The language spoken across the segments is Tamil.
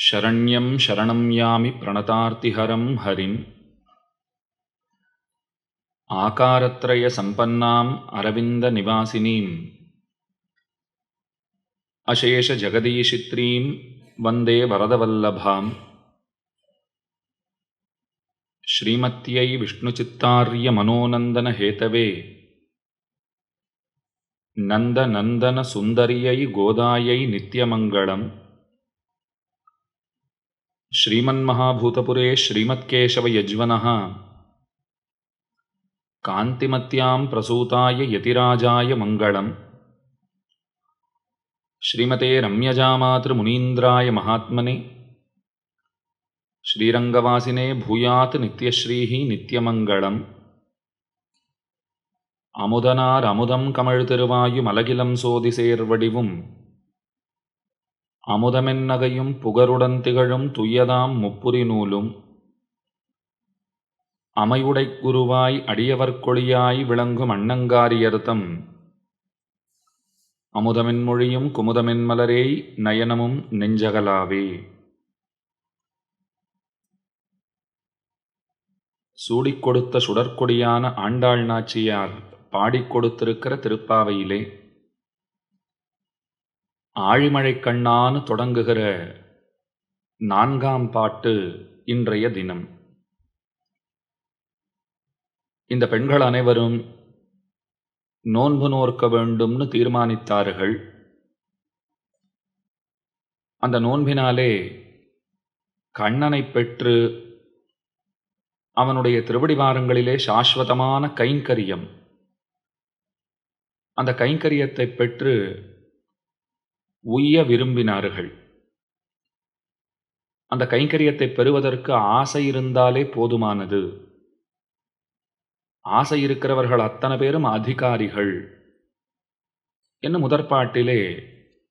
शरण्यं शरणं यामि प्रणतार्तिहरं हरिम्। आकारत्रयसम्पन्नाम् अरविन्दनिवासिनीम्। अशेषजगदीशित्रीं वन्दे वरदवल्लभाम्। श्रीमत्यै विष्णुचित्तार्यमनोनन्दनहेतवे। नन्दनन्दनसुन्दर्यै गोदायै नित्यमङ्गलम् श्रीमन्महाभूतपुरे श्रीमत्केशवयज्वनः कान्तिमत्यां प्रसूताय यतिराजाय मङ्गलम् श्रीमते रम्यजामातृमुनीन्द्राय महात्मने श्रीरङ्गवासिने भूयात् नित्यश्रीः नित्यमङ्गलम् அமுதனார் அமுதம் கமழ் திருவாயும் அலகிலம் சோதி சேர்வடிவும் அமுதமென்னகையும் புகருடன் திகழும் துய்யதாம் முப்புரி நூலும். அமையுடைக் குருவாய் அடியவர்கொழியாய் விளங்கும் அண்ணங்காரியர்த்தம் அமுதமென் மொழியும் குமுதமென் நயனமும் நெஞ்சகலாவே. சூடிக் கொடுத்த சுடற்கொடியான ஆண்டாள் நாச்சியார் பாடிக் கொடுத்திருக்கிற திருப்பாவையிலே ஆழிமழை கண்ணான்னு தொடங்குகிற நான்காம் பாட்டு இன்றைய தினம். இந்த பெண்கள் அனைவரும் நோன்பு நோர்க்க வேண்டும்னு தீர்மானித்தார்கள். அந்த நோன்பினாலே கண்ணனை பெற்று அவனுடைய திருவடிவாரங்களிலே சாஸ்வதமான கைங்கரியம். அந்த கைங்கரியத்தை பெற்று உய்ய விரும்பினார்கள். அந்த கைங்கரியத்தை பெறுவதற்கு ஆசை இருந்தாலே போதுமானது. ஆசை இருக்கிறவர்கள் அத்தனை பேரும் அதிகாரிகள். என்ன முதற்பாட்டிலே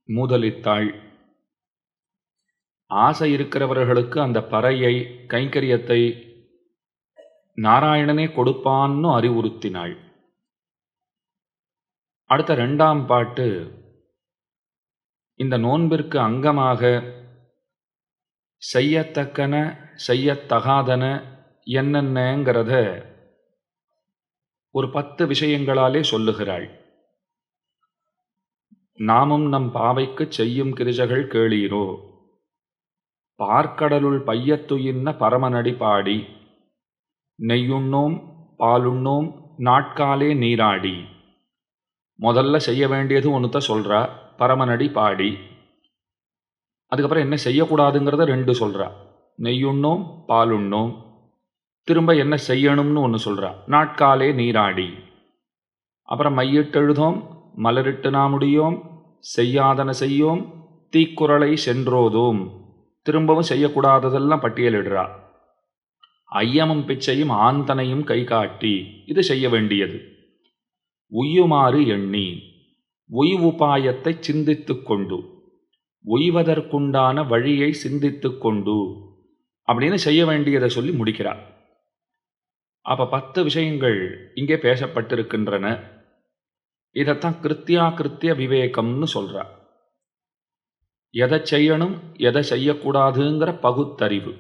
மூதலித்தாள். ஆசை இருக்கிறவர்களுக்கு அந்த பறையை கைங்கரியத்தை நாராயணனே கொடுப்பான்னு அறிவுறுத்தினாள். அடுத்த ரெண்டாம் பாட்டு இந்த நோன்பிற்கு அங்கமாக செய்யத்தக்கன செய்யத்தகாதன என்னென்னங்கிறத ஒரு பத்து விஷயங்களாலே சொல்லுகிறாள். நாமும் நம் பாவைக்கு செய்யும் கிரிஜகள் கேளீரோ? பார்க்கடலுள் பையத்துயின்ன பரமநடி பாடி நெய்யுண்ணோம் பாலுண்ணோம் நாட்காலே நீராடி. முதல்ல செய்ய வேண்டியது ஒன்றுத்த சொல்கிறா பரமநடி பாடி. அதுக்கப்புறம் என்ன செய்யக்கூடாதுங்கிறத ரெண்டு சொல்கிறா நெய்யுண்ணோம் பாலுண்ணோம். திரும்ப என்ன செய்யணும்னு ஒன்று சொல்கிறா நாட்காலே நீராடி. அப்புறம் மையிட்டெழுதோம் மலரிட்டு நாமுடியோம் செய்யாதன செய்யோம் தீக்குறளை சென்றோதோம். திரும்பவும் செய்யக்கூடாததெல்லாம் பட்டியலிடுறா. ஐயமும் பிச்சையும் ஆந்தனையும் கை காட்டி இது செய்ய வேண்டியது. உய்யுமாறு எண்ணி. ஒய்வுபாயத்தை சிந்தித்து கொண்டு ஒய்வதற்குண்டான வழியை சிந்தித்து கொண்டு அப்படின்னு செய்ய வேண்டியதை சொல்லி முடிக்கிறார். அப்போ பத்து விஷயங்கள் இங்கே பேசப்பட்டிருக்கின்றன. இதைத்தான் கிருத்தியா கிருத்திய விவேகம்னு சொல்கிறார் எதை செய்யணும் எதை செய்யக்கூடாதுங்கிற பகுத்தறிவு.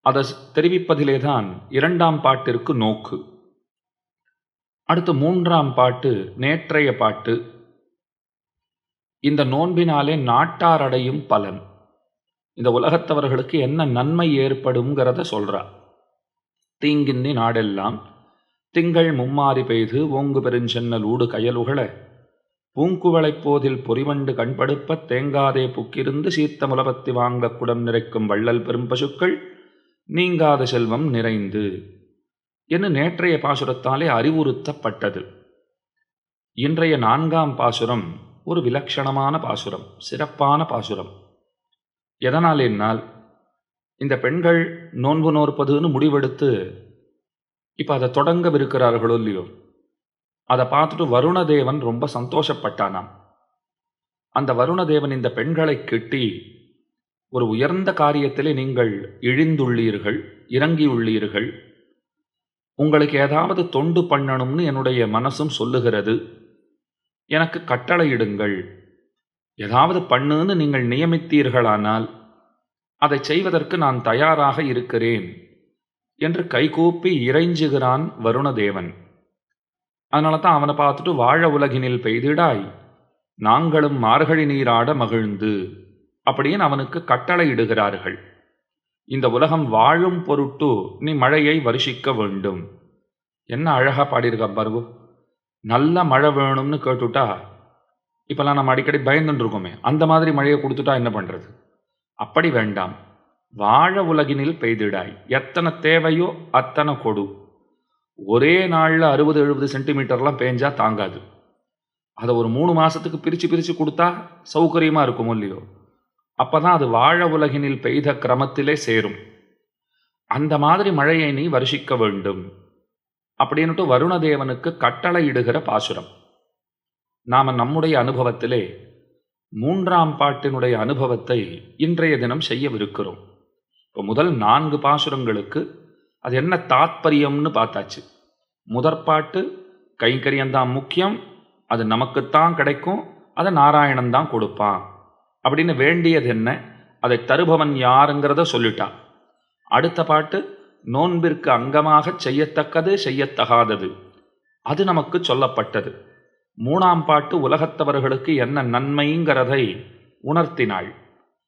அதை தெரிவிப்பதிலே தான் இரண்டாம் பாட்டிற்கு நோக்கு. அடுத்து மூன்றாம் பாட்டு நேற்றைய பாட்டு. இந்த நோன்பினாலே நாட்டார் அடையும் பலன். இந்த உலகத்தவர்களுக்கு என்ன நன்மை ஏற்படுங்கிறத சொல்றா. தீங்கின்னி நாடெல்லாம் திங்கள் மும்மாறி பெய்து ஓங்கு பெருஞ்சென்னல் ஊடு கயலுகள பூங்குவளைப் போதில் பொறிவண்டு கண்படுப்ப தேங்காதே புக்கிருந்து சீர்த்த முலபத்தி வாங்க குடம் நிறைக்கும் வள்ளல் பெரும் பசுக்கள் நீங்காத செல்வம் நிறைந்து. என்று நேற்றைய பாசுரத்தாலே அறிவுறுத்தப்பட்டது. இன்றைய நான்காம் பாசுரம் ஒரு விலட்சணமான பாசுரம் சிறப்பான பாசுரம். எதனால் என்னால்? இந்த பெண்கள் நோன்பு நோற்பதுன்னு முடிவெடுத்து இப்போ அதை தொடங்கவிருக்கிறார்களோ இல்லையோ? அதை பார்த்துட்டு வருணதேவன் ரொம்ப சந்தோஷப்பட்டானாம். அந்த வருணதேவன் இந்த பெண்களை கெட்டி ஒரு உயர்ந்த காரியத்திலே நீங்கள் இழிந்துள்ளீர்கள் இறங்கியுள்ளீர்கள் உங்களுக்கு ஏதாவது தொண்டு பண்ணணும்னு என்னுடைய மனசும் சொல்லுகிறது. எனக்கு கட்டளையிடுங்கள். ஏதாவது பண்ணுன்னு நீங்கள் நியமித்தீர்களானால் அதை செய்வதற்கு நான் தயாராக இருக்கிறேன் என்று கைகூப்பி இறைஞ்சுகிறான் வருணதேவன். அதனால தான் அவனை பார்த்துட்டு வாழ உலகினில் பெய்திடாய் நாங்களும் மார்கழி நீராட மகிழ்ந்து அப்படின்னு அவனுக்கு கட்டளையிடுகிறார்கள். இந்த உலகம் வாழும் பொருட்டு நீ மழையை வருஷிக்க வேண்டும். என்ன அழகா பாடியிருக்க பாருவு? நல்ல மழை வேணும்னு கேட்டுட்டா இப்பெல்லாம் நம்ம அடிக்கடி பயந்துட்டு இருக்கோமே அந்த மாதிரி மழையை கொடுத்துட்டா என்ன பண்றது? அப்படி வேண்டாம். வாழ உலகினில் பெய்திடாய். எத்தனை தேவையோ அத்தனை கொடு. ஒரே நாளில் அறுபது எழுபது சென்டிமீட்டர்லாம் பேஞ்சா தாங்காது. அதை ஒரு மூணு மாசத்துக்கு பிரித்து பிரித்து கொடுத்தா சௌகரியமா இருக்கும் இல்லையோ? அப்பதான் அது வாழ உலகினில் பெய்த கிரமத்திலே சேரும். அந்த மாதிரி மழையை நீ வருஷிக்க வேண்டும். அப்படின்னுட்டு வருணதேவனுக்கு கட்டளை இடுகிற பாசுரம். நாம் நம்முடைய அனுபவத்திலே மூன்றாம் பாட்டினுடைய அனுபவத்தை இன்றைய தினம் செய்யவிருக்கிறோம். இப்போ முதல் நான்கு பாசுரங்களுக்கு அது என்ன தாத்பரியம்னு பார்த்தாச்சு. முதற்பாட்டு கைங்கரியந்தான் கைங்கரியம்தான் முக்கியம் அது நமக்குத்தான் கிடைக்கும் அதை நாராயணன் தான் கொடுப்பான். அப்படின்னு வேண்டியது என்ன? அதை தருபவன் யாருங்கிறத சொல்லிட்டான் அடுத்த பாட்டு நோன்பிற்கு அங்கமாக செய்யத்தக்கது செய்யத்தகாதது. அது நமக்கு சொல்லப்பட்டது. மூணாம் பாட்டு உலகத்தவர்களுக்கு என்ன நன்மைங்கிறதை உணர்த்தினாள்.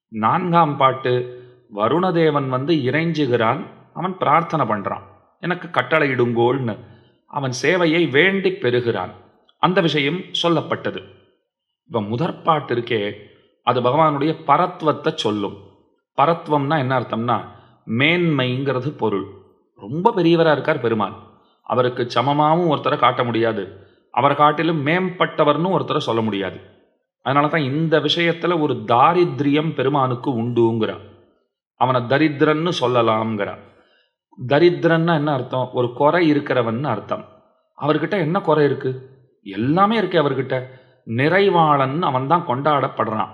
நான்காம் பாட்டு வருணதேவன் வந்து இறைஞ்சுகிறான் அவன் பிரார்த்தனை பண்ணுறான் எனக்கு கட்டளையிடுங்கோள்னு. அவன் சேவையை வேண்டி பெறுகிறான். அந்த விஷயம் சொல்லப்பட்டது. இப்போ முதற் பாட்டு இருக்கே அது பகவானுடைய பரத்வத்தை சொல்லும். பரத்வம்னா என்ன அர்த்தம்னா மேன்மைங்கிறது பொருள். ரொம்ப பெரியவராக இருக்கார் பெருமான் அவருக்கு சமமாகவும் ஒருத்தரை காட்ட முடியாது. அவரை காட்டிலும் மேம்பட்டவர்னு ஒருத்தரை சொல்ல முடியாது. அதனால தான் இந்த விஷயத்தில் ஒரு தாரித்ரியம் பெருமானுக்கு உண்டுங்கிறான் அவனை தரித்திரன்னு சொல்லலாம்ங்கிறான் தரித்திரன்னா என்ன அர்த்தம்? ஒரு குறை இருக்கிறவன் அர்த்தம். அவர்கிட்ட என்ன குறை இருக்கு? எல்லாமே இருக்கு அவர்கிட்ட. நிறைவாளன் அவன் தான் கொண்டாடப்படுறான்.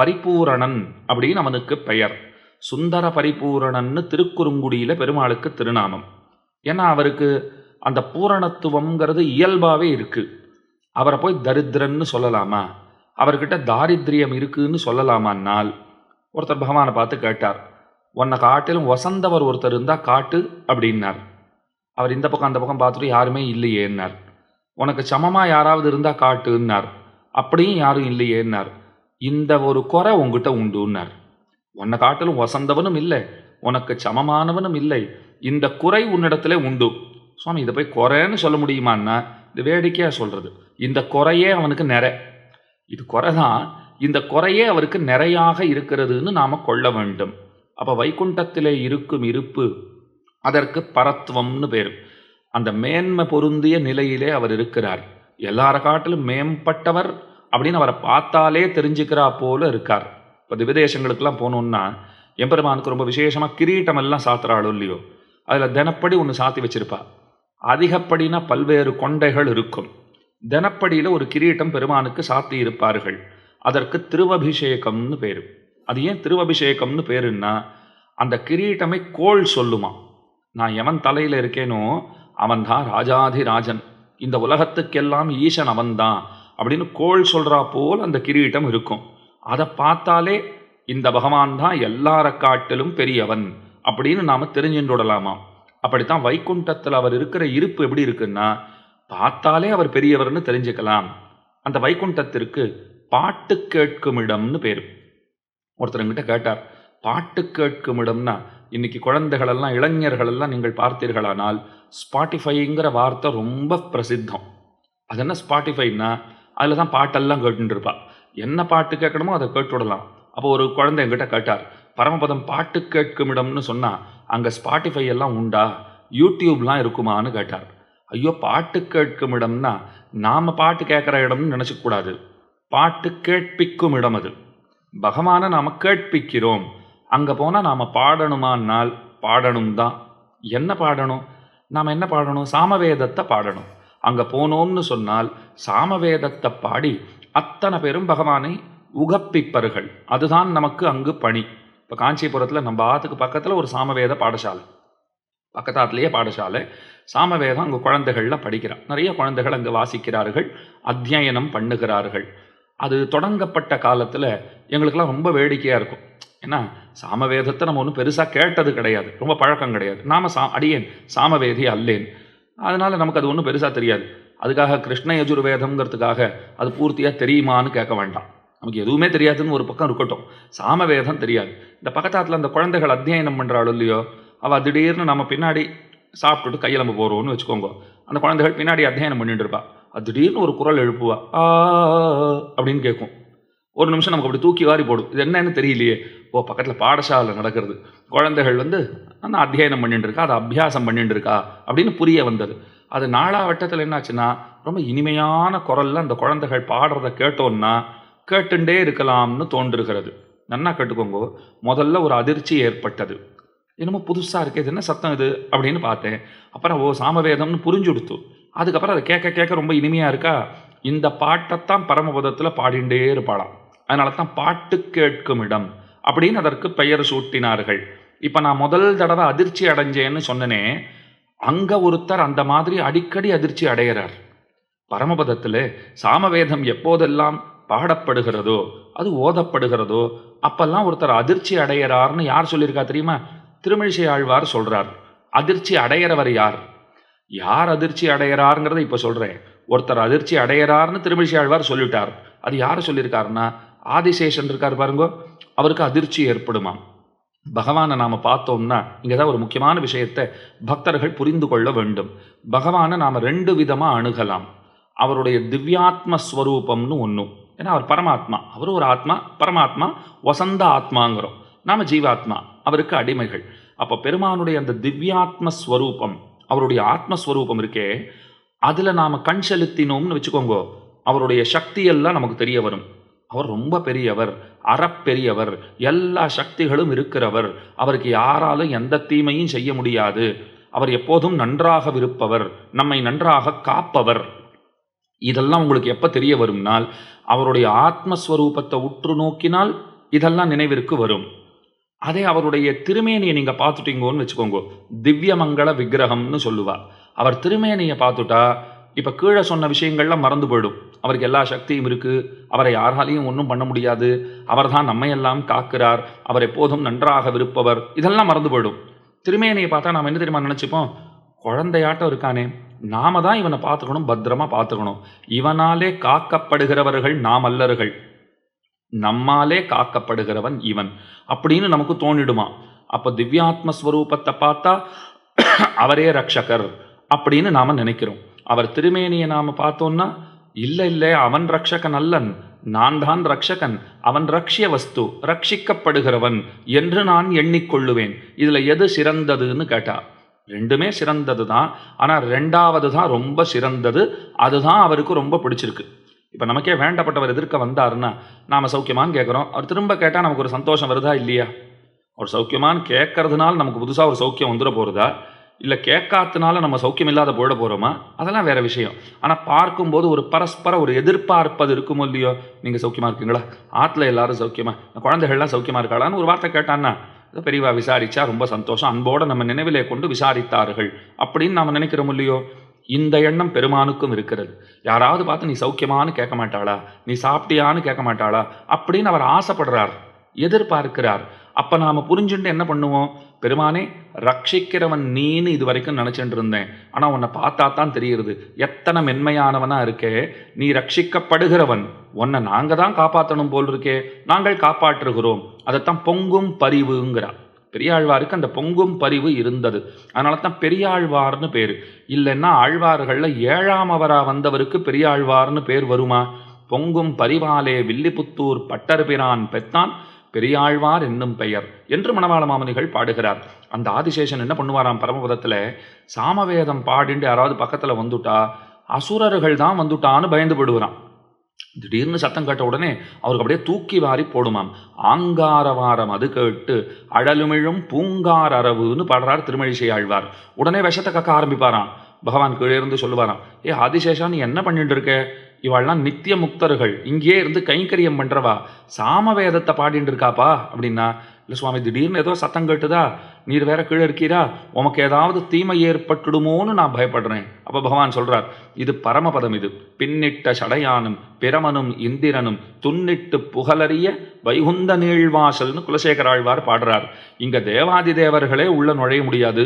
பரிபூரணன் அப்படின்னு அவனுக்கு பெயர். சுந்தர பரிபூரணன்னு திருக்குறுங்குடியில் பெருமாளுக்கு திருநாமம். ஏன்னா அவருக்கு அந்த பூரணத்துவங்கிறது இயல்பாகவே இருக்குது அவரை போய் தரித்திரன்னு சொல்லலாமா? அவர்கிட்ட தாரித்ரியம் இருக்குன்னு சொல்லலாமான்னால் ஒருத்தர் பகவானை பார்த்து கேட்டார். உன்னை காட்டிலும் வசந்தவர் ஒருத்தர் இருந்தால் காட்டு அப்படின்னார். அவர் இந்த பக்கம் அந்த பக்கம் பார்த்துட்டு யாருமே இல்லையேன்னார். உனக்கு சமமாக யாராவது இருந்தால் காட்டுன்னார். அப்படியும் யாரும் இல்லையேன்னார். இந்த ஒரு குறை உங்ககிட்ட உண்டுன்னார். உன்னை காட்டிலும் வசந்தவனும் இல்லை உனக்கு சமமானவனும் இல்லை. இந்த குறை உன்னிடத்துல உண்டு. சுவாமி இதை போய் குறைன்னு சொல்ல முடியுமான்னா இது வேடிக்கையாக சொல்கிறது இந்த குறையே அவனுக்கு நிறை. இது குறை தான் இந்த குறையே அவருக்கு நிறையாக இருக்கிறதுன்னு நாம் கொள்ள வேண்டும். அப்போ வைகுண்டத்திலே இருக்கும் இருப்பு அதற்கு பரத்துவம்னு பேர். அந்த மேன்மை பொருந்திய நிலையிலே அவர் இருக்கிறார். எல்லார காட்டிலும் மேம்பட்டவர் அப்படின்னு அவரை பார்த்தாலே தெரிஞ்சுக்கிறா போல இருக்கார். இப்போ திவிதேசங்களுக்கெல்லாம் போனோம்னா எம்பெருமானுக்கு ரொம்ப விசேஷமாக கிரீட்டம் எல்லாம் சாத்துறாளோ இல்லையோ அதில் தினப்படி ஒன்று சாத்தி வச்சிருப்பா. அதிகப்படினா பல்வேறு கொண்டைகள் இருக்கும். தினப்படியில் ஒரு கிரீட்டம் பெருமானுக்கு சாத்தி இருப்பார்கள். அதற்கு திருவபிஷேகம்னு பேர். அது ஏன் திருவபிஷேகம்னு பேருன்னா அந்த கிரீட்டமை கோள் சொல்லுமா. நான் எவன் தலையில் இருக்கேனோ அவன்தான் ராஜாதி ராஜன் இந்த உலகத்துக்கெல்லாம் ஈசன் அவன்தான். அப்படின்னு கோள் சொல்கிறா போல் அந்த கிரீட்டம் இருக்கும். அதை பார்த்தாலே இந்த பகவான் தான் எல்லார காட்டிலும் பெரியவன் அப்படின்னு நாம விடலாமா அப்படித்தான் வைகுண்டத்தில் அவர் இருக்கிற இருப்பு எப்படி இருக்குன்னா பார்த்தாலே அவர் பெரியவர்னு தெரிஞ்சுக்கலாம். அந்த வைகுண்டத்திற்கு பாட்டு கேட்கும் இடம்னு பேர். ஒருத்தருங்கிட்ட கேட்டார் பாட்டு கேட்கும் இடம்னா இன்னைக்கு குழந்தைகளெல்லாம் இளைஞர்களெல்லாம் நீங்கள் பார்த்தீர்களானால் ஸ்பாட்டிஃபைங்கிற வார்த்தை ரொம்ப பிரசித்தம். அது என்ன ஸ்பாட்டிஃபைன்னா அதில் தான் பாட்டெல்லாம் கேட்டுருப்பா என்ன பாட்டு கேட்கணுமோ அதை கேட்டு விடலாம் அப்போ ஒரு குழந்தை என்கிட்ட கேட்டார் பரமபதம் பாட்டு கேட்கும் இடம்னு சொன்னால் அங்கே ஸ்பாட்டிஃபை எல்லாம் உண்டா? யூடியூப்லாம் இருக்குமான்னு கேட்டார். ஐயோ பாட்டு கேட்கும் இடம்னா நாம் பாட்டு கேட்குற இடம்னு நினச்சிக்கூடாது. பாட்டு கேட்பிக்கும் இடம் அது. பகவானை நாம் கேட்பிக்கிறோம். அங்கே போனால் நாம் பாடணுமானால் பாடணும் தான் என்ன பாடணும்? நாம் என்ன பாடணும்? சாமவேதத்தை பாடணும். அங்க போனோம்னு சொன்னால் சாமவேதத்தை பாடி அத்தனை பேரும் பகவானை உகப்பிப்பர்கள். அதுதான் நமக்கு அங்கு பணி. இப்போ காஞ்சிபுரத்தில் நம்ம ஆத்துக்கு பக்கத்தில் ஒரு சாமவேத பாடசாலை. பக்கத்தாத்துலேயே பாடசாலை. சாமவேதம் அங்கே குழந்தைகளில் படிக்கிறான் நிறைய குழந்தைகள் அங்கே வாசிக்கிறார்கள். அத்தியனம் பண்ணுகிறார்கள். அது தொடங்கப்பட்ட காலத்தில் எங்களுக்கெல்லாம் ரொம்ப வேடிக்கையாக இருக்கும். ஏன்னா சாமவேதத்தை நம்ம ஒன்றும் பெருசாக கேட்டது கிடையாது. ரொம்ப பழக்கம் கிடையாது. நாம் சா அடியேன் சாமவேதி அல்லேன். அதனால் நமக்கு அது ஒன்றும் பெருசாக தெரியாது. அதுக்காக கிருஷ்ண யஜுர்வேதம்ங்கிறதுக்காக அது பூர்த்தியாக தெரியுமான்னு கேட்க வேண்டாம். நமக்கு எதுவுமே தெரியாதுன்னு ஒரு பக்கம் இருக்கட்டும். சாமவேதம் தெரியாது. இந்த பக்கத்தாத்தில் அந்த குழந்தைகள் அத்தியாயனம் பண்ணுறாள் இல்லையோ அவள் திடீர்னு நம்ம பின்னாடி சாப்பிட்டுட்டு கையெலம்பு போகிறோம்னு வச்சுக்கோங்க. அந்த குழந்தைகள் பின்னாடி அத்தியனம் பண்ணிட்டு இருப்பா. அது திடீர்னு ஒரு குரல் எழுப்புவா. ஆ அப்படின்னு கேட்கும். ஒரு நிமிஷம் நமக்கு அப்படி தூக்கி வாரி போடும். இது என்னன்னு தெரியலையே. ஓ பக்கத்தில் பாடசாலை நடக்கிறது. குழந்தைகள் வந்து அந்த அத்தியாயனம் பண்ணிட்டு இருக்கா அதை அபியாசம் பண்ணிட்டு இருக்கா அப்படின்னு புரிய வந்தது. அது நாளா வட்டத்தில் என்னாச்சுன்னா ரொம்ப இனிமையான குரல்ல அந்த குழந்தைகள் பாடுறத கேட்டோன்னா கேட்டுண்டே இருக்கலாம்னு தோன்றுகிறது நன்னா கேட்டுக்கோங்க முதல்ல ஒரு அதிர்ச்சி ஏற்பட்டது. என்னமோ புதுசாக இருக்குது இது என்ன சத்தம் இது? அப்படின்னு பார்த்தேன். அப்புறம் ஓ சாமவேதம்னு புரிஞ்சுடுத்து அதுக்கப்புறம் அதை கேட்க கேட்க ரொம்ப இனிமையாக இருக்கா? இந்த பாட்டைத்தான் பரமபதத்தில் பாடிண்டே இருப்பாளாம். அதனால தான் பாட்டு கேட்கும் இடம். அப்படின்னு அதற்கு பெயர் சூட்டினார்கள். இப்போ நான் முதல் தடவை அதிர்ச்சி அடைஞ்சேன்னு சொன்னனே அங்கே ஒருத்தர் அந்த மாதிரி அடிக்கடி அதிர்ச்சி அடைகிறார். பரமபதத்தில் சாமவேதம் எப்போதெல்லாம் பாடப்படுகிறதோ அது ஓதப்படுகிறதோ அப்பெல்லாம் ஒருத்தர் அதிர்ச்சி அடையிறார்னு யார் சொல்லியிருக்கா தெரியுமா? திருமிழிசை ஆழ்வார் சொல்கிறார் அதிர்ச்சி அடையிறவர் யார்? யார் அதிர்ச்சி அடையிறாருங்கிறத இப்போ சொல்கிறேன் ஒருத்தர் அதிர்ச்சி அடையிறார்னு திருமிழிசை ஆழ்வார் சொல்லிட்டார். அது யார் சொல்லியிருக்காருன்னா ஆதிசேஷன் இருக்கார் பாருங்கோ அவருக்கு அதிர்ச்சி ஏற்படுமாம். பகவானை நாம் பார்த்தோம்னா இங்கே தான் ஒரு முக்கியமான விஷயத்தை பக்தர்கள் புரிந்து கொள்ள வேண்டும். பகவானை நாம் ரெண்டு விதமாக அணுகலாம். அவருடைய திவ்யாத்ம ஸ்வரூபம்னு ஒன்றும் ஏன்னா அவர் பரமாத்மா. அவர் ஒரு ஆத்மா பரமாத்மா வசந்த ஆத்மாங்கிறோம். நாம் ஜீவாத்மா அவருக்கு அடிமைகள். அப்போ பெருமானுடைய அந்த திவ்யாத்ம ஸ்வரூபம் அவருடைய ஆத்மஸ்வரூபம் இருக்கே அதில் நாம் கண் செலுத்தினோம்னு வச்சுக்கோங்க அவருடைய சக்தியெல்லாம் நமக்கு தெரிய வரும். அவர் ரொம்ப பெரியவர் அறப்பெரியவர் எல்லா சக்திகளும் இருக்கிறவர். அவருக்கு யாராலும் எந்த தீமையும் செய்ய முடியாது. அவர் எப்போதும் நன்றாக விருப்பவர் நம்மை நன்றாக காப்பவர். இதெல்லாம் உங்களுக்கு எப்போ தெரிய வரும்னால் அவருடைய ஆத்மஸ்வரூபத்தை உற்று நோக்கினால் இதெல்லாம் நினைவிற்கு வரும். அதே அவருடைய திருமேனியை நீங்கள் பார்த்துட்டீங்கன்னு வச்சுக்கோங்க. திவ்யமங்கள விக்கிரகம்னு சொல்லுவா. அவர் திருமேனியை பார்த்துட்டா இப்போ கீழே சொன்ன விஷயங்கள்லாம் மறந்து போயிடும். அவருக்கு எல்லா சக்தியும் இருக்குது அவரை யாராலையும் ஒன்றும் பண்ண முடியாது. அவர் தான் நம்மையெல்லாம் காக்கிறார். அவர் எப்போதும் நன்றாக விருப்பவர். இதெல்லாம் மறந்து போயிடும். திருமேனியை பார்த்தா நாம் என்ன தெரியுமா நினச்சிப்போம்? குழந்தையாட்டம் இருக்கானே. நாம தான் இவனை பார்த்துக்கணும் பத்திரமா பார்த்துக்கணும். இவனாலே காக்கப்படுகிறவர்கள் நாம் அல்லர்கள். நம்மாலே காக்கப்படுகிறவன் இவன் அப்படின்னு நமக்கு தோணிடுமா? அப்போ திவ்யாத்ம ஸ்வரூபத்தை பார்த்தா அவரே ரக்ஷகர் அப்படின்னு நாம் நினைக்கிறோம். அவர் திருமேனியை நாம் பார்த்தோம்னா இல்லை இல்லை அவன் ரக்ஷகன் அல்லன் நான் தான் ரக்ஷகன் அவன் ரக்ஷிய வஸ்து ரட்சிக்கப்படுகிறவன் என்று நான் எண்ணிக்கொள்ளுவேன். இதில் எது சிறந்ததுன்னு கேட்டா ரெண்டுமே சிறந்தது தான் ஆனால் ரெண்டாவது தான் ரொம்ப சிறந்தது அதுதான் அவருக்கு ரொம்ப பிடிச்சிருக்கு. இப்போ நமக்கே வேண்டப்பட்டவர் எதிர்க்க வந்தாருன்னா நாம் சௌக்கியமான்னு கேட்குறோம் அவர் திரும்ப கேட்டால் நமக்கு ஒரு சந்தோஷம் வருதா இல்லையா? அவர் சௌக்கியமான்னு கேட்கறதுனால நமக்கு புதுசாக ஒரு சௌக்கியம் வந்துட போகிறதா இல்லை கேட்காதனால நம்ம சௌக்கியம் இல்லாத போயிட போகிறோமா அதெல்லாம் வேற விஷயம். ஆனால் பார்க்கும்போது ஒரு பரஸ்பர ஒரு எதிர்பார்ப்பது இருக்குமோ இல்லையோ? நீங்கள் சௌக்கியமாக இருக்கீங்களா? ஆற்றுல எல்லாரும் சௌக்கியமாக குழந்தைகள்லாம் சௌக்கியமாக இருக்காளான்னு ஒரு வார்த்தை கேட்டான்னா பெரியவா விசாரிச்சா ரொம்ப சந்தோஷம். அன்போட நம்ம நினைவிலே கொண்டு விசாரித்தார்கள். அப்படின்னு நாம் நினைக்கிறோம் இல்லையோ? இந்த எண்ணம் பெருமானுக்கும் இருக்கிறது. யாராவது பார்த்து நீ சௌக்கியமான்னு கேட்க மாட்டாளா? நீ சாப்பிட்டியான்னு கேட்க மாட்டாளா? அப்படின்னு அவர் ஆசைப்படுறார் எதிர்பார்க்கிறார். அப்போ நாம் புரிஞ்சுட்டு என்ன பண்ணுவோம்? பெருமானே ரட்சிக்கிறவன் நீன்னு இது வரைக்கும் நினச்சிட்டு இருந்தேன். ஆனால் உன்னை பார்த்தா தான் தெரியுது எத்தனை மென்மையானவனாக இருக்கே. நீ ரட்சிக்கப்படுகிறவன். உன்னை நாங்கள் தான் காப்பாற்றணும் போல் இருக்கே. நாங்கள் காப்பாற்றுகிறோம். அதைத்தான் பொங்கும் பரிவுங்கிறா பெரியாழ்வாருக்கு அந்த பொங்கும் பரிவு இருந்தது. அதனால தான் பெரியாழ்வார்னு பேர். இல்லைன்னா ஆழ்வார்களில் ஏழாம் அவராக வந்தவருக்கு பெரியாழ்வார்னு பேர் வருமா? பொங்கும் பரிவாலே வில்லிபுத்தூர் பட்டர்பிரான் பெத்தான் பெரியாழ்வார் என்னும் பெயர் என்று மணவாள மாமனிகள் பாடுகிறார். அந்த ஆதிசேஷன் என்ன பண்ணுவாராம் பரமபதத்தில்? சாமவேதம் பாடிண்டு யாராவது பக்கத்தில் வந்துட்டா அசுரர்கள் தான் வந்துட்டான்னு பயந்து போடுவாராம். திடீர்னு சத்தம் கேட்ட உடனே அவருக்கு அப்படியே தூக்கி வாரி போடுமாம். ஆங்காரவாரம் அது கேட்டு அழலுமிழும் பூங்கார் அரவுன்னு பாடுறார் திருமழிசை ஆழ்வார். உடனே விஷத்தை கக்க ஆரம்பிப்பாராம். பகவான் கீழே இருந்து சொல்லுவாராம் ஏ ஆதிசேஷா நீ என்ன பண்ணிட்டு இருக்க? இவாள்லாம் நித்திய முக்தர்கள் இங்கேயே இருந்து கைங்கரியம் பண்ணுறவா சாமவேதத்தை பாடிட்டு இருக்காப்பா? அப்படின்னா இல்லை சுவாமி திடீர்னு ஏதோ சத்தம் கேட்டுதா? நீர் வேற கீழே இருக்கீரா? உமக்கு ஏதாவது தீமை ஏற்பட்டுடுமோன்னு நான் பயப்படுறேன். அப்போ பகவான் சொல்கிறார் இது பரமபதம் இது. பின்னிட்ட சடையானும் பிரமனும் இந்திரனும் துன்னிட்டு புகழறிய வைகுந்த நீழ்வாசல்னு குலசேகர ஆழ்வார் பாடுறார். இங்கே தேவாதி தேவர்களே உள்ள நுழைய முடியாது.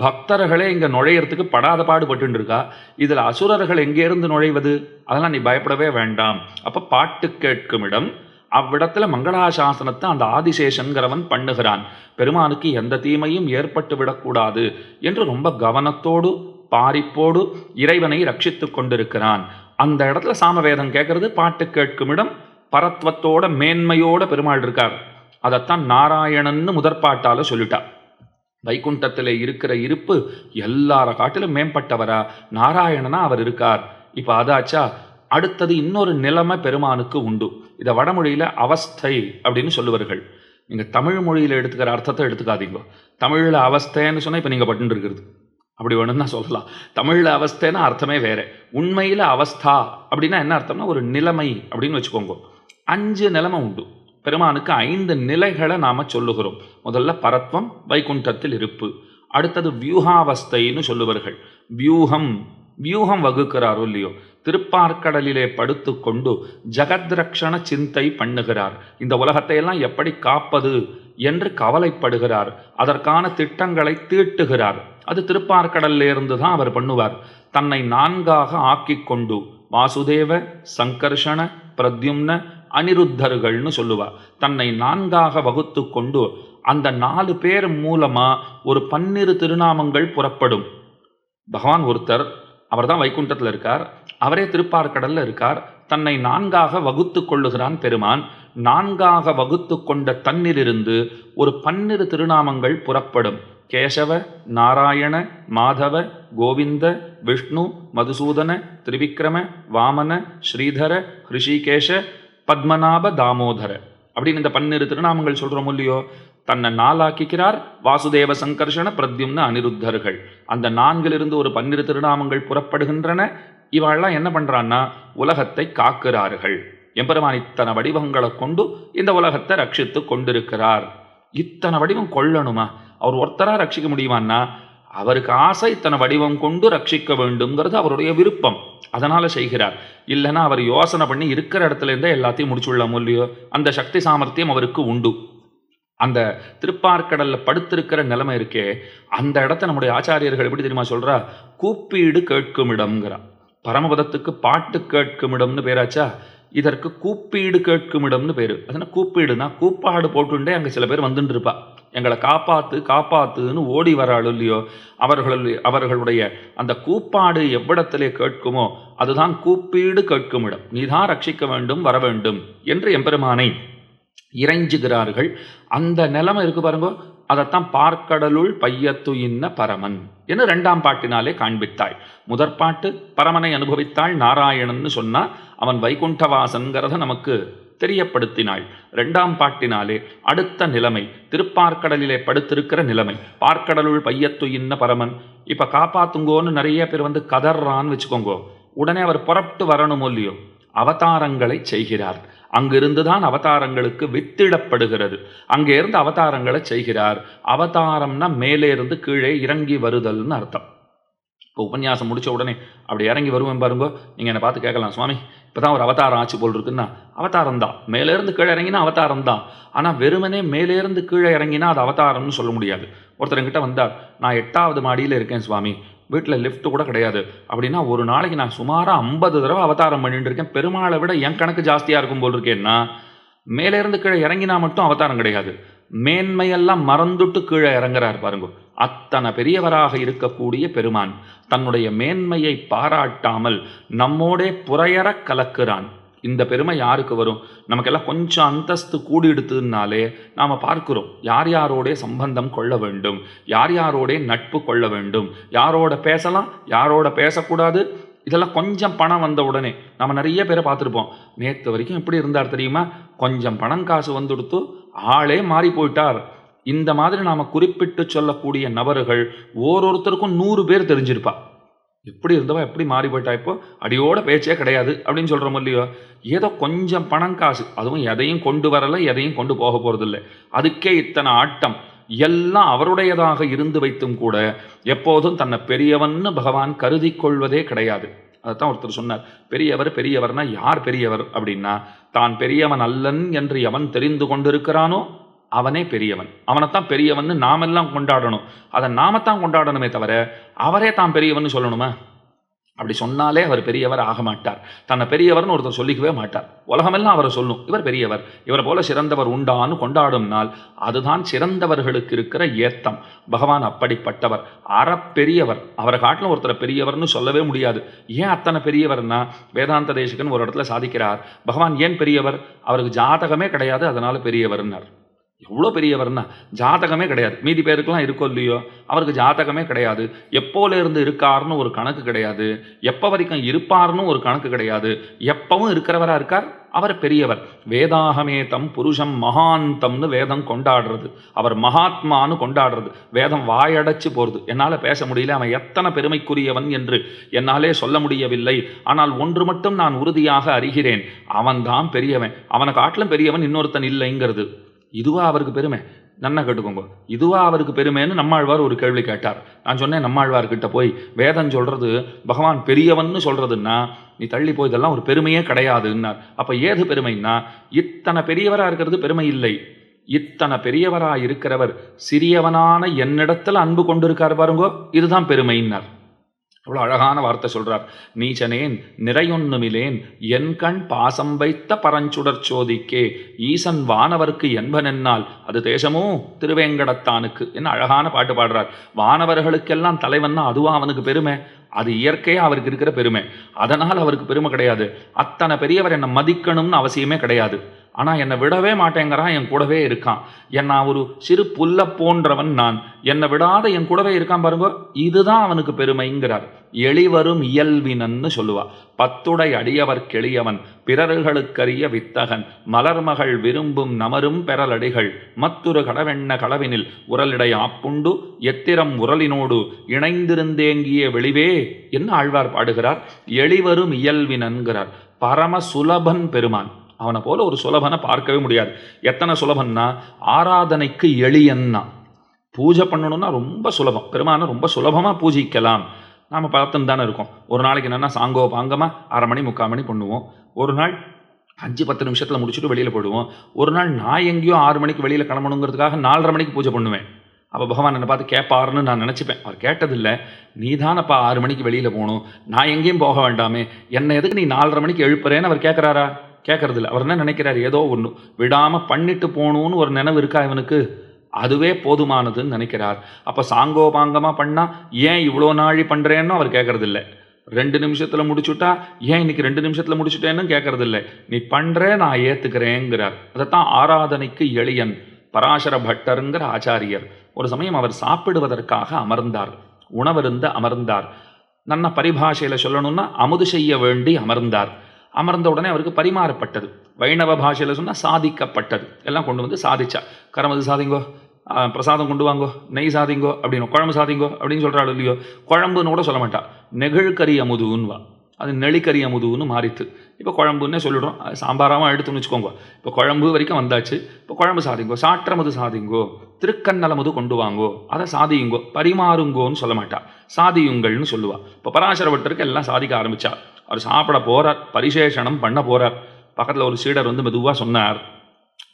பக்தர்களே இங்கே நுழையிறதுக்கு படாத பாடுபட்டு இருக்கா இதில் அசுரர்கள் எங்கேருந்து நுழைவது? அதெல்லாம் நீ பயப்படவே வேண்டாம். அப்போ பாட்டு கேட்கும் இடம். அவ்விடத்துல மங்களாசாசனத்தை அந்த ஆதிசேஷன்கிறவன் பண்ணுகிறான். பெருமானுக்கு எந்த தீமையும் ஏற்பட்டு விடக்கூடாது என்று ரொம்ப கவனத்தோடு பாரிப்போடு இறைவனை ரட்சித்து கொண்டிருக்கிறான். அந்த இடத்துல சாமவேதம் கேட்கறது பாட்டு கேட்கும் இடம். பரத்வத்தோட மேன்மையோட பெருமாள் இருக்கார். அதைத்தான் நாராயணன்னு முதற்பாட்டால சொல்லிட்டார் வைகுண்டத்தில் இருக்கிற இருப்பு எல்லார காட்டிலும் மேம்பட்டவரா? நாராயணனா அவர் இருக்கார். இப்போ அதாச்சா அடுத்தது இன்னொரு நிலைமை பெருமானுக்கு உண்டு. இதை வடமொழியில் அவஸ்தை அப்படின்னு சொல்லுவார்கள். நீங்கள் தமிழ் மொழியில் எடுத்துக்கிற அர்த்தத்தை எடுத்துக்காதீங்க. தமிழில் அவஸ்தைன்னு சொன்னால் இப்போ நீங்கள் பட்டு இருக்கிறது. அப்படி வேணும்னு தான் சொல்லலாம். தமிழில் அவஸ்தைன்னா அர்த்தமே வேறு. உண்மையில் அவஸ்தா அப்படின்னா என்ன அர்த்தம்னா ஒரு நிலைமை அப்படின்னு வச்சுக்கோங்க. அஞ்சு நிலைமை உண்டு. பெருமானுக்கு ஐந்து நிலைகளை நாம் சொல்லுகிறோம். முதல்ல பரத்வம் வைகுண்டத்தில் இருப்பு. அடுத்தது வியூகாவஸ்தைன்னு சொல்லுவார்கள். வியூகம் வியூகம் வகுக்கிறாரோ இல்லையோ? திருப்பார்க்கடலிலே படுத்துக்கொண்டு ஜகத்ரக்ஷண சிந்தை பண்ணுகிறார். இந்த உலகத்தை எல்லாம் எப்படி காப்பது என்று கவலைப்படுகிறார். அதற்கான திட்டங்களை தீட்டுகிறார். அது திருப்பார்க்கடல்லிருந்து தான் அவர் பண்ணுவார். தன்னை நான்காக ஆக்கிக் கொண்டு வாசுதேவ சங்கர்ஷண பிரத்யும்ன அனிருத்தர்கள்னு சொல்லுவா. தன்னை நான்காக வகுத்து கொண்டு அந்த நாலு பேர் மூலமாக ஒரு பன்னிரு திருநாமங்கள் புறப்படும். பகவான் ஒருத்தர் அவர் தான் வைகுண்டத்தில் இருக்கார். அவரே திருப்பார்கடலில் இருக்கார். தன்னை நான்காக வகுத்து கொள்ளுகிறான் பெருமான். நான்காக வகுத்து கொண்ட தன்னிலிருந்து ஒரு பன்னிரு திருநாமங்கள் புறப்படும். கேசவ நாராயண மாதவ கோவிந்த விஷ்ணு மதுசூதன திரிவிக்ரம வாமன ஸ்ரீதர ஹிருஷிகேஷ பத்மநாப தாமோதர அப்படின்னு இந்த பன்னிரு திருநாமங்கள் சொல்கிறோம் இல்லையோ? தன்னை நாளாக்கிக்கிறார் வாசுதேவ சங்கர்ஷண பிரத்யும்ன அனிருத்தர்கள். அந்த நான்கிலிருந்து ஒரு பன்னிரு திருநாமங்கள் புறப்படுகின்றன. இவாள்லாம் என்ன பண்ணுறான்னா உலகத்தை காக்கிறார்கள். எம்பெருமான் இத்தனை வடிவங்களை கொண்டு இந்த உலகத்தை ரட்சித்து கொண்டிருக்கிறார். இத்தனை வடிவம் கொள்ளணுமா? அவர் ஒருத்தராக ரட்சிக்க முடியுமான்னா அவருக்கு ஆசை இத்தனை வடிவம் கொண்டு ரட்சிக்க வேண்டும்ங்கிறது அவருடைய விருப்பம். அதனால் செய்கிறார். இல்லைன்னா அவர் யோசனை பண்ணி இருக்கிற இடத்துல இருந்தே எல்லாத்தையும் முடிச்சுள்ள இல்லையோ? அந்த சக்தி சாமர்த்தியம் அவருக்கு உண்டு. அந்த திருப்பார்க்கடலில் படுத்திருக்கிற நிலைமை இருக்கே அந்த இடத்த நம்முடைய ஆச்சாரியர்கள் எப்படி தெரியுமா சொல்கிறா கூப்பீடு கேட்கும் இடம்ங்கிறா பரமபதத்துக்கு பாட்டு கேட்கும் இடம்னு பேராச்சா? இதற்கு கூப்பீடு கேட்கும் இடம்னு பேர். அதனால் கூப்பீடுனா கூப்பாடு போட்டுண்டே அங்கே சில பேர் வந்துட்டு இருப்பா எங்களை காப்பாற்று காப்பாற்றுன்னு ஓடி வராள் இல்லையோ அவர்கள் அவர்களுடைய அந்த கூப்பாடு எவ்விடத்திலே கேட்குமோ அதுதான் கூப்பீடு கேட்கும் இடம் நீதான் ரட்சிக்க வேண்டும் வர வேண்டும் என்று எம்பெருமானை இறைஞ்சுகிறார்கள். அந்த நிலைமை இருக்கு பாருங்க. அதைத்தான் பார்க்கடலுள் பையத்து இன்ன பரமன் என்று ரெண்டாம் பாட்டினாலே காண்பித்தாள். முதற் பாட்டு பரமனை அனுபவித்தாள் நாராயணன்னு சொன்னா அவன் வைகுண்டவாசன்கிறத நமக்கு தெரியப்படுத்தினாள். ரெண்டாம் பாட்டினாலே அடுத்த நிலைமை திருப்பார்க்கடலிலே படுத்திருக்கிற நிலைமை பார்க்கடலுள் பையத்து இன்ன பரமன். இப்ப காப்பாத்துங்கோன்னு நிறைய பேர் வந்து கதறான்னு வச்சுக்கோங்க உடனே அவர் புறப்பட்டு வரணும் இல்லையோ அவதாரங்களை செய்கிறார். அங்கிருந்துதான் அவதாரங்களுக்கு வித்திடப்படுகிறது. அங்கே இருந்து அவதாரங்களை செய்கிறார். அவதாரம்னா மேலே இருந்து கீழே இறங்கி வருதல்னு அர்த்தம். இப்போ உபன்யாசம் முடிச்ச உடனே அப்படி இறங்கி வருவேன் பாருங்க நீங்கள் என்னை பார்த்து கேட்கலாம் சுவாமி. இப்பதான் ஒரு அவதாரம் ஆச்சு போல் இருக்குன்னா அவதாரம் தான் மேலே இருந்து கீழே இறங்கினா அவதாரம் தான் ஆனால் வெறுமனே மேலே இருந்து கீழே இறங்கினா அது அவதாரம்னு சொல்ல முடியாது. ஒருத்தருங்கிட்ட வந்தார் நான் எட்டாவது மாடியில் இருக்கேன் சுவாமி. வீட்டில் லிஃப்ட் கூட கிடையாது. அப்படின்னா ஒரு நாளைக்கு நான் சுமாராக ஐம்பது தடவை அவதாரம் பண்ணிட்டு இருக்கேன். பெருமாளை விட என் கணக்கு ஜாஸ்தியாக இருக்கும் போல் இருக்கேன்னா மேலே இருந்து கீழே இறங்கினா மட்டும் அவதாரம் கிடையாது. மேன்மையெல்லாம் மறந்துட்டு கீழே இறங்குறார் பாருங்க. அத்தனை பெரியவராக இருக்கக்கூடிய பெருமான் தன்னுடைய மேன்மையை பாராட்டாமல் நம்மோடே புறையற கலக்கிறான். இந்த பெருமை யாருக்கு வரும்? நமக்கெல்லாம் கொஞ்சம் அந்தஸ்து கூடிடுத்துனாலே நாம் பார்க்கிறோம். யார் யாரோடைய சம்பந்தம் கொள்ள வேண்டும்? யார் யாரோடைய நட்பு கொள்ள வேண்டும்? யாரோட பேசலாம்? யாரோட பேசக்கூடாது? இதெல்லாம் கொஞ்சம் பணம் வந்த உடனே நம்ம நிறைய பேரை பார்த்துருப்போம். நேற்று வரைக்கும் எப்படி இருந்தார் தெரியுமா? கொஞ்சம் பணம் காசு வந்துடுத்து ஆளே மாறி போயிட்டார். இந்த மாதிரி நாம் குறிப்பிட்டு சொல்லக்கூடிய நபர்கள் ஓரொருத்தருக்கும் நூறு பேர் தெரிஞ்சிருப்பா. எப்படி இருந்தவன் எப்படி மாறி போயிட்டா இப்போ? அடியோட பேச்சே கிடையாது அப்படின்னு சொல்கிறோம் இல்லையோ? ஏதோ கொஞ்சம் பணம் காசு. அதுவும் எதையும் கொண்டு வரல எதையும் கொண்டு போக போகிறதில்ல அதுக்கே இத்தனை ஆட்டம். எல்லாம் அவருடையதாக இருந்து வைத்தும் கூட எப்போதும் தன்னை பெரியவன்னு பகவான் கருதி கொள்வதே கிடையாது. அதைத்தான் ஒருத்தர் சொன்னார். பெரியவர் பெரியவர்னா யார் பெரியவர் அப்படின்னா தான் பெரியவன் அல்லன் என்று எவன் தெரிந்து கொண்டிருக்கிறானோ அவனே பெரியவன். அவனைத்தான் பெரியவன்னு நாமெல்லாம் கொண்டாடணும். அதை நாமத்தான் கொண்டாடணுமே தவிர அவரே தான் பெரியவன் சொல்லணுமா? அப்படி சொன்னாலே அவர் பெரியவர் ஆக மாட்டார். தன்னை பெரியவர்னு ஒருத்தர் சொல்லிக்கவே மாட்டார். உலகமெல்லாம் அவரை சொல்லும். இவர் பெரியவர். இவரை போல சிறந்தவர் உண்டான்னு கொண்டாடும் நாள் அதுதான் சிறந்தவர்களுக்கு இருக்கிற ஏத்தம். பகவான் அப்படிப்பட்டவர். அறப்பெரியவர். அவரை காட்டிலும் ஒருத்தரை பெரியவர்னு சொல்லவே முடியாது. ஏன் அத்தனை பெரியவர்னா? வேதாந்த தேசிகன் ஒரு இடத்துல சாதிக்கிறார். பகவான் ஏன் பெரியவர்? அவருக்கு ஜாதகமே கிடையாது அதனால பெரியவர்னார். எவ்வளோ பெரியவர்னா ஜாதகமே கிடையாது. மீதி பேருக்கெல்லாம் இருக்கோ இல்லையோ அவருக்கு ஜாதகமே கிடையாது. எப்போலேருந்து இருக்காருன்னு ஒரு கணக்கு கிடையாது. எப்போ வரைக்கும் இருப்பார்னு ஒரு கணக்கு கிடையாது. எப்பவும் இருக்கிறவராக இருக்கார்? அவர் பெரியவர். வேதாகமே தம் புருஷம் மகாந்தம்னு வேதம் கொண்டாடுறது. அவர் மகாத்மான்னு கொண்டாடுறது. வேதம் வாயடைச்சு போகிறது என்னால் பேச முடியல. அவன் எத்தனை பெருமைக்குரியவன் என்று என்னாலே சொல்ல முடியவில்லை. ஆனால் ஒன்று மட்டும் நான் உறுதியாக அறிகிறேன். அவன்தான் பெரியவன். அவனை காட்டிலும் பெரியவன் இன்னொருத்தன் இல்லைங்கிறது. இதுவா அவருக்கு பெருமை? நன்னா கேட்டுக்கோங்க. இதுவா அவருக்கு பெருமைன்னு நம்மாழ்வார் ஒரு கேள்வி கேட்டார். நான் சொன்னேன் நம்மாழ்வார்கிட்ட போய் வேதம் சொல்றது பகவான் பெரியவன்னு சொல்றதுன்னா நீ தள்ளி போய் இதெல்லாம் ஒரு பெருமையே கிடையாதுன்னார். அப்ப ஏது பெருமைன்னா இத்தனை பெரியவரா இருக்கிறது பெருமை இல்லை. இத்தனை பெரியவரா இருக்கிறவர் சிறியவனான என்னிடத்துல அன்பு கொண்டிருக்கார் பாருங்கோ இதுதான் பெருமைன்னார். இவ்வளோ அழகான வார்த்தை சொல்கிறார் நீச்சனேன் நிறையொன்னுமிலேன் என் கண் பாசம் வைத்த பரஞ்சுடர் சோதிக்கே ஈசன் வானவர்க்கு என்பனென்னால் அது தேசமோ திருவேங்கடத்தானுக்கு என்ன அழகான பாட்டு பாடுறார். வானவர்களுக்கெல்லாம் தலைவன்னா அதுவா அவனுக்கு பெருமை? அது இயற்கையாக அவருக்கு இருக்கிற பெருமை. அதனால் அவருக்கு பெருமை கிடையாது. அத்தனை பெரியவர் என்னை மதிக்கணும்னு அவசியமே கிடையாது. ஆனால் என்னை விடவே மாட்டேங்கிறான் என் கூடவே இருக்கான். என் நான் ஒரு சிறு புல்ல போன்றவன் நான். என்னை விடாத என் கூடவே இருக்கான் பாருங்க இதுதான் அவனுக்கு பெருமைங்கிறார். எளிவரும் இயல்வினன்னு சொல்லுவா. பத்துடை அடியவர் கெளியவன் பிறர்களுக்கரிய வித்தகன். மலர்மகள் விரும்பும் நமரும் பெறலடிகள். மத்துரு கடவெண்ண களவினில் உரலிடை ஆப்புண்டு எத்திரம் உரலினோடு இணைந்திருந்தேங்கிய வெளிவே என்ன ஆழ்வார் பாடுகிறார்? எளிவரும் இயல்வினன்கிறார் பரம சுலபன் பெருமான். அவனை போல ஒரு சுலபனை பார்க்கவே முடியாது. எத்தனை சுலபன்னா ஆராதனைக்கு எளியன்னா. பூஜை பண்ணணும்னா ரொம்ப சுலபம். பெருமானை ரொம்ப சுலபமாக பூஜிக்கலாம். நாம் பார்த்துன்னு தானே இருக்கோம். ஒரு நாளைக்கு என்னென்னா சாங்கோ பாங்கமாக அரை மணி முக்கால் மணி பண்ணுவோம். ஒரு நாள் அஞ்சு பத்து நிமிஷத்தில் முடிச்சுட்டு வெளியில் போயிடுவோம். ஒரு நாள் நான் எங்கேயோ ஆறு மணிக்கு வெளியில் கிளம்பணுங்கிறதுக்காக நாலரை மணிக்கு பூஜை பண்ணுவேன். அப்போ பகவான் என்னை பார்த்து கேட்பாருன்னு நான் நினச்சிப்பேன். அவர் கேட்டதில்லை. நீ தானப்பா ஆறு மணிக்கு வெளியில் போகணும்? நான் எங்கேயும் போக வேண்டாமே. என்னை எதுக்கு நீ நாலரை மணிக்கு எழுப்புறேன்னு அவர் கேட்குறாரா கேட்கறதில்ல அவர் என்ன நினைக்கிறார்? ஏதோ ஒன்று விடாமல் பண்ணிட்டு போகணும்னு ஒரு நினைவு இருக்கா இவனுக்கு? அதுவே போதுமானதுன்னு நினைக்கிறார். அப்போ சாங்கோபாங்கமாக பண்ணால் ஏன் இவ்வளோ நாழி பண்ணுறேன்னு அவர் கேட்கறதில்ல ரெண்டு நிமிஷத்தில் முடிச்சுட்டா ஏன் இன்னைக்கு ரெண்டு நிமிஷத்தில் முடிச்சுட்டேன்னு கேட்கறதில்ல நீ பண்ணுற நான் ஏற்றுக்கிறேங்கிறார் அதைத்தான் ஆராதனைக்கு எளியன் பராசர பட்டருங்கிற ஆச்சாரியர். ஒரு சமயம் அவர் சாப்பிடுவதற்காக அமர்ந்தார். உணவருந்த அமர்ந்தார். நன்ன பரிபாஷையில் சொல்லணும்னா அமுது செய்ய வேண்டி அமர்ந்தார். அமர்ந்த உடனே அவருக்கு பரிமாறப்பட்டது. வைணவ பாஷையில் சொன்னால் சாதிக்கப்பட்டது. எல்லாம் கொண்டு வந்து சாதிச்சா. கரமது சாதிங்கோ பிரசாதம் கொண்டு வாங்கோ நெய் சாதிங்கோ அப்படின்னு குழம்பு சாதிங்கோ அப்படின்னு சொல்கிறாள் இல்லையோ குழம்புன்னு கூட சொல்ல மாட்டா. நெகிழ்கறி அமுதுன்னுவா அது நெளிக்கறி அமுதுன்னு மாறித்து இப்போ குழம்புன்னே சொல்லிடுறோம். அது சாம்பாராகவும் எடுத்துன்னு வச்சுக்கோங்க. இப்போ குழம்பு வரைக்கும் வந்தாச்சு. இப்போ குழம்பு சாதிங்கோ சாற்றமது சாதிங்கோ திருக்கண்ணலமது கொண்டு வாங்கோ அதை சாதியுங்கோ பரிமாறுங்கோன்னு சொல்ல மாட்டா. சாதியுங்கள்னு சொல்லுவா. இப்போ பராசரவட்டருக்கு எல்லாம் சாதிக்க ஆரம்பிச்சா. அவர் சாப்பிட போகிறார் பரிசேஷனம் பண்ண போகிறார் பக்கத்தில் ஒரு சீடர் வந்து மெதுவாக சொன்னார்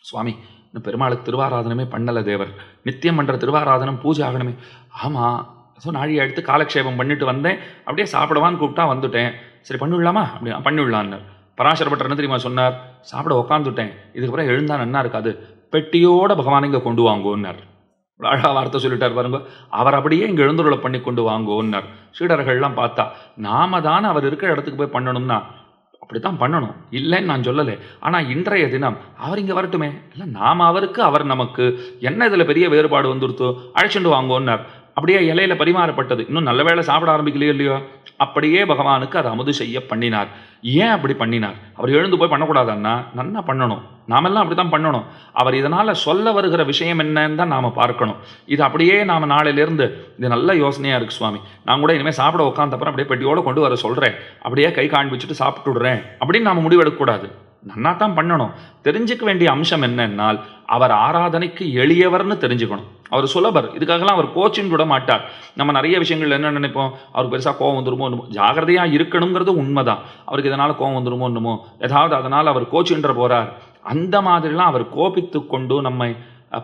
சுவாமி இந்த பெருமாளுக்கு திருவாராதனமே பண்ணல தேவர். நித்தியம் பண்ணுற திருவாராதனம் பூஜை ஆகணுமே. ஆமாம் ஸோ நாழியை எடுத்து காலக்ஷேபம் பண்ணிட்டு வந்தேன். அப்படியே சாப்பிடவான்னு கூப்பிட்டா வந்துட்டேன். சரி பண்ணிவிடலாமா அப்படி பண்ணிவிடலான்னு பராசரப்பட்டர் என்ன தெரியுமா சொன்னார்? சாப்பிட உக்காந்துட்டேன். இதுக்கப்புறம் எழுந்தா நன்னா இருக்காது. பெட்டியோட பகவான் இங்கே கொண்டு வாங்கோன்னார். அழகாக வார்த்தை சொல்லிட்டார் பாருங்க. அவர் அப்படியே இங்கே எழுந்துருளை பண்ணி கொண்டு வாங்கோன்னார். சீடர்கள்லாம் பார்த்தா நாம தானே அவர் இருக்கிற இடத்துக்கு போய் பண்ணணும்னா? அப்படித்தான் பண்ணணும். இல்லைன்னு நான் சொல்லலை. ஆனால் இன்றைய தினம் அவர் இங்கே வரட்டுமே. இல்லை நாம் அவருக்கு அவர் நமக்கு என்ன இதில் பெரிய வேறுபாடு வந்துருத்தோ அழைச்சிட்டு வாங்கோன்னார். அப்படியே இலையில பரிமாறப்பட்டது. இன்னும் நல்ல வேளை சாப்பிட ஆரம்பிக்கலையோ இல்லையோ? அப்படியே பகவானுக்கு அதை அமுது செய்ய பண்ணினார். ஏன் அப்படி பண்ணினார்? அவர் எழுந்து போய் பண்ணக்கூடாதுன்னா நன்னா பண்ணணும். நாமெல்லாம் அப்படி தான் பண்ணணும். அவர் இதனால் சொல்ல வருகிற விஷயம் என்னன்னு தான் நாம் பார்க்கணும். இது அப்படியே நாம் நாளையிலேருந்து இது நல்ல யோசனையாக இருக்குது சுவாமி. நான் கூட இனிமேல் சாப்பிட உட்காந்தப்பறம் அப்படியே பெட்டியோடு கொண்டு வர சொல்கிறேன் அப்படியே கை காண்பிச்சுட்டு சாப்பிட்டுடுறேன் அப்படின்னு நாம் முடிவெடுக்கக்கூடாது. நன்னா தான் பண்ணணும். தெரிஞ்சுக்க வேண்டிய அம்சம் என்னென்னால் அவர் ஆராதனைக்கு எளியவர்னு தெரிஞ்சுக்கணும். அவர் சுலபர். இதுக்காகலாம் அவர் கோச்சின்னு விட மாட்டார். நம்ம நிறைய விஷயங்கள் என்ன நினைப்போம்? அவருக்கு பெருசாக கோவம் வந்துருமோ என்னமோ. ஜாகிரதையாக இருக்கணுங்கிறது உண்மைதான். அவருக்கு இதனால் கோவம் வந்துருமோ என்னமோ. ஏதாவது அதனால் அவர் கோச்சுன்ற போகிறார் அந்த மாதிரிலாம் அவர் கோபித்து கொண்டு நம்மை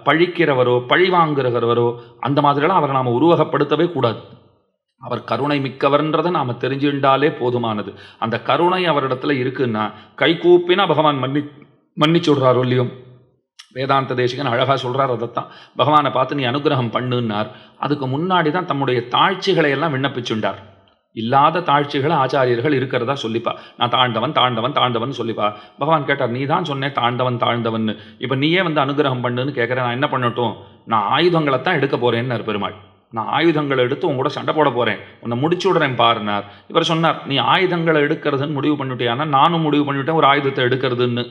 பழிக்கிறவரோ பழி வாங்குகிறவரோ அந்த மாதிரிலாம் அவரை நாம் உருவகப்படுத்தவே கூடாது. அவர் கருணை மிக்கவர்ன்றதை நாம் தெரிஞ்சுண்டாலே போதுமானது. அந்த கருணை அவரிடத்துல இருக்குன்னா கைகூப்பினா பகவான் மன்னி மன்னிச்சுடுறாரோ இல்லையோ? வேதாந்த தேசிகன் அழகாக சொல்கிறார் அதைத்தான். பகவானை பார்த்து நீ அனுகிரகம் பண்ணுன்னார். அதுக்கு முன்னாடி தான் தம்முடைய தாழ்ச்சிகளை எல்லாம் விண்ணப்பிச்சுண்டார். இல்லாத தாழ்ச்சிகளை ஆச்சாரியர்கள் இருக்கிறதா சொல்லிப்பா. நான் தாழ்ந்தவன் தாழ்ந்தவன் தாழ்ந்தவன் சொல்லிப்பா. பகவான் கேட்டார் நீ தான் சொன்னேன் தாழ்ந்தவன் தாழ்ந்தவன் இப்போ நீயே வந்து அனுகிரகம் பண்ணுன்னு கேட்குறேன் நான் என்ன பண்ணட்டும்? நான் ஆயுதங்களை தான் எடுக்க போறேன்னார் பெருமாள். நான் ஆயுதங்களை எடுத்து உன் கூட சண்டை போட போகிறேன் உன்னை முடிச்சு விடுறேன் பாருனார். இவர் சொன்னார் நீ ஆயுதங்களை எடுக்கிறதுன்னு முடிவு பண்ணிட்டியானா? நானும் முடிவு பண்ணிவிட்டேன் ஒரு ஆயுதத்தை எடுக்கிறதுன்னு.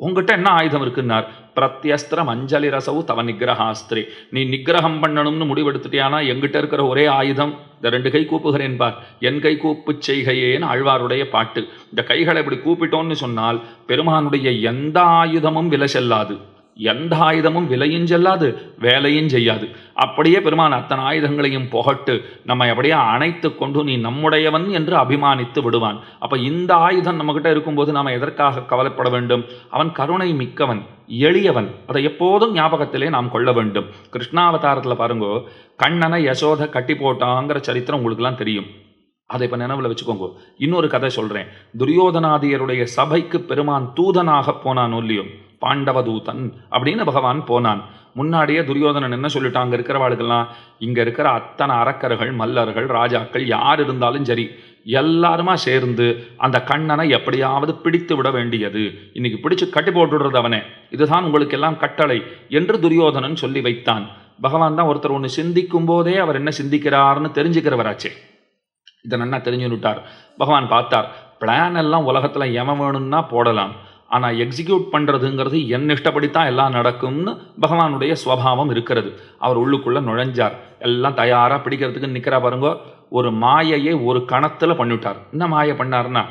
உங்ககிட்ட என்ன ஆயுதம் இருக்குன்னார்? பிரத்யஸ்திரம் அஞ்சலி ரசவு தவ நிகிரகாஸ்திரி நீ நிகிரகம் பண்ணணும்னு முடிவெடுத்துட்டியானா? எங்கிட்ட இருக்கிற ஒரே ஆயுதம். இந்த ரெண்டு கை கூப்புகிறேன் பார் என் கை கூப்பு செய்கையேன்னு ஆழ்வாருடைய பாட்டு. இந்த கைகளை இப்படி கூப்பிட்டோன்னு சொன்னால் பெருமானுடைய எந்த ஆயுதமும் விலை செல்லாது எந்த ஆயுதமும் விலையும் செல்லாது வேலையும் செய்யாது. அப்படியே பெருமான் அத்தனை ஆயுதங்களையும் புகட்டு நம்மை அப்படியே அணைத்து கொண்டு நீ நம்முடையவன் என்று அபிமானித்து விடுவான். அப்போ இந்த ஆயுதம் நம்மகிட்ட இருக்கும்போது நாம் எதற்காக கவலைப்பட வேண்டும்? அவன் கருணை மிக்கவன் எளியவன். அதை எப்போதும் ஞாபகத்திலே நாம் கொள்ள வேண்டும். கிருஷ்ணாவதாரத்தில் பாருங்கோ கண்ணனை யசோத கட்டி போட்டாங்கிற சரித்திரம் உங்களுக்குலாம் தெரியும். அதை இப்போ நினைவில் வச்சுக்கோங்க. இன்னொரு கதை சொல்கிறேன் துரியோதனாதியருடைய சபைக்கு பெருமான் தூதனாக போனான் இல்லையோ? பாண்டவதூதன் அப்படின்னு பகவான் போனான். முன்னாடியே துரியோதனன் என்ன சொல்லிட்டாங்க இருக்கிறவாளுக்கெல்லாம் இங்கே இருக்கிற அத்தனை அரக்கர்கள் மல்லர்கள் ராஜாக்கள் யார் இருந்தாலும் சரி எல்லாருமா சேர்ந்து அந்த கண்ணனை எப்படியாவது பிடித்து விட வேண்டியது. இன்னைக்கு பிடிச்சு கட்டி போட்டுடுறது அவனே. இதுதான் உங்களுக்கு எல்லாம் கட்டளை என்று துரியோதனன் சொல்லி வைத்தான். பகவான் தான் ஒருத்தர் ஒன்று சிந்திக்கும் போதே அவர் என்ன சிந்திக்கிறார்னு தெரிஞ்சுக்கிறவராச்சே. இதை நன்னா தெரிஞ்சுன்னுட்டார். பகவான் பார்த்தார் பிளான் எல்லாம் உலகத்தில் எவன் வேணும்னா போடலாம். ஆனால் எக்ஸிக்யூட் பண்ணுறதுங்கிறது என் இஷ்டப்படித்தான் எல்லாம் நடக்கும்னு பகவானுடைய ஸ்வபாவம் இருக்கிறது. அவர் உள்ளுக்குள்ளே நுழைஞ்சார். எல்லாம் தயாராக பிடிக்கிறதுக்கு நிற்கிறா பாருங்க. ஒரு மாயையை ஒரு கணத்தில் பண்ணிவிட்டார் என்ன மாயை பண்ணார்னா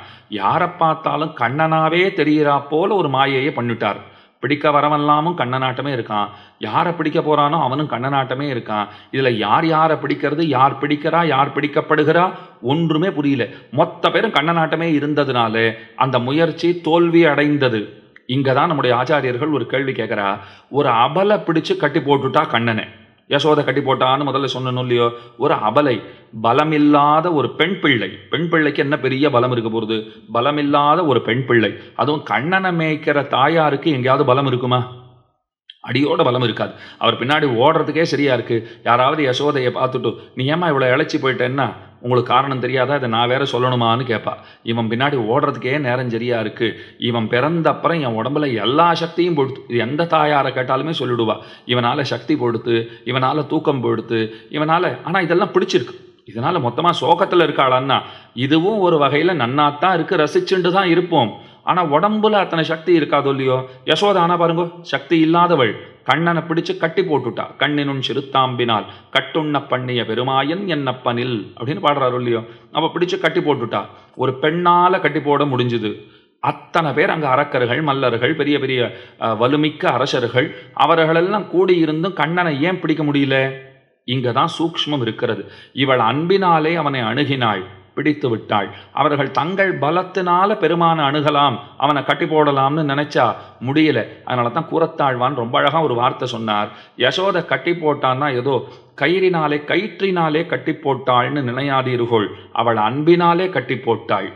யாரை பார்த்தாலும் கண்ணனாவே தெரிகிறா போல ஒரு மாயையை பண்ணிவிட்டார் பிடிக்க வரவெல்லாமும் கண்ணநாட்டமே இருக்கான். யாரை பிடிக்க போறானோ அவனும் கண்ணனாட்டமே இருக்கான். இதுல யார் யாரை பிடிக்கிறது யார் பிடிக்கிறா யார் பிடிக்கப்படுகிறா ஒன்றுமே புரியல. மொத்த பேரும் கண்ணனாட்டமே இருந்ததுனால அந்த முயற்சி தோல்வி அடைந்தது. இங்கே தான் நம்முடைய ஆச்சாரியர்கள் ஒரு கேள்வி கேட்குறா. ஒரு அபலை பிடிச்சு கட்டி போட்டுட்டா கண்ணனை. யசோதை கட்டி போட்டான்னு முதல்ல சொன்னணும் இல்லையோ? ஒரு அபலை பலமில்லாத ஒரு பெண் பிள்ளை. பெண் பிள்ளைக்கு என்ன பெரிய பலம் இருக்க போகுது? பலமில்லாத ஒரு பெண் பிள்ளை. அதுவும் கண்ணனை மேய்க்கிற தாயாருக்கு எங்கேயாவது பலம் இருக்குமா? அடியோட பலம் இருக்காது. அவர் பின்னாடி ஓடுறதுக்கே சரியா இருக்கு. யாராவது யசோதையை பார்த்துட்டு நீ ஏமா இவ்வளோ இழைச்சி போயிட்டேன்னா உங்களுக்கு காரணம் தெரியாதா? இதை நான் வேற சொல்லணுமான்னு கேட்பா இவன் பின்னாடி ஓடுறதுக்கே நேரம் சரியா இருக்கு. இவன் பிறந்த அப்புறம் என் உடம்புல எல்லா சக்தியும் போடுத்து இது எந்த தாயாரை கேட்டாலுமே சொல்லிடுவா. இவனால சக்தி போடுத்து இவனால தூக்கம் போடுத்து இவனால ஆனா இதெல்லாம் பிடிச்சிருக்கு. இதனால மொத்தமா சோகத்துல இருக்காளான்னா இதுவும் ஒரு வகையில நன்னாத்தான் இருக்கு ரசிச்சுண்டு தான் இருப்போம். ஆனா உடம்புல அத்தனை சக்தி இருக்காதோ இல்லையோ? யசோதா ஆனால் பாருங்கோ சக்தி இல்லாதவள் கண்ணனை பிடிச்சு கட்டி போட்டுட்டா. கண்ணினுன் சிறுத்தாம்பினால் கட்டுண்ண பண்ணிய பெருமாயன் என்னப்பனில் அப்படின்னு பாடுறாரு இல்லையோ? அவ பிடிச்சு கட்டி போட்டுட்டா. ஒரு பெண்ணால கட்டி போட முடிஞ்சுது. அத்தனை பேர் அங்கே அரக்கர்கள் மல்லர்கள் பெரிய பெரிய அஹ், வலுமிக்க அரசர்கள் அவர்களெல்லாம் கூடியிருந்தும் கண்ணனை ஏன் பிடிக்க முடியல? இங்கே தான் சூக்ஷ்மம் இருக்கிறது. இவள் அன்பினாலே அவனை அணுகினாள். பிடித்து விட்டாள். அவர்கள் தங்கள் பலத்தினால பெருமான அணுகலாம் அவனை கட்டி போடலாம்னு நினைச்சா முடியல. அதனால தான் கூறத்தாழ்வான் ரொம்ப அழகாக ஒரு வார்த்தை சொன்னார். யசோத கட்டி போட்டான்னா ஏதோ கயிறினாலே கயிற்றினாலே கட்டி போட்டாள்னு நினையாதீர்கள். அவள் அன்பினாலே கட்டி போட்டாள்.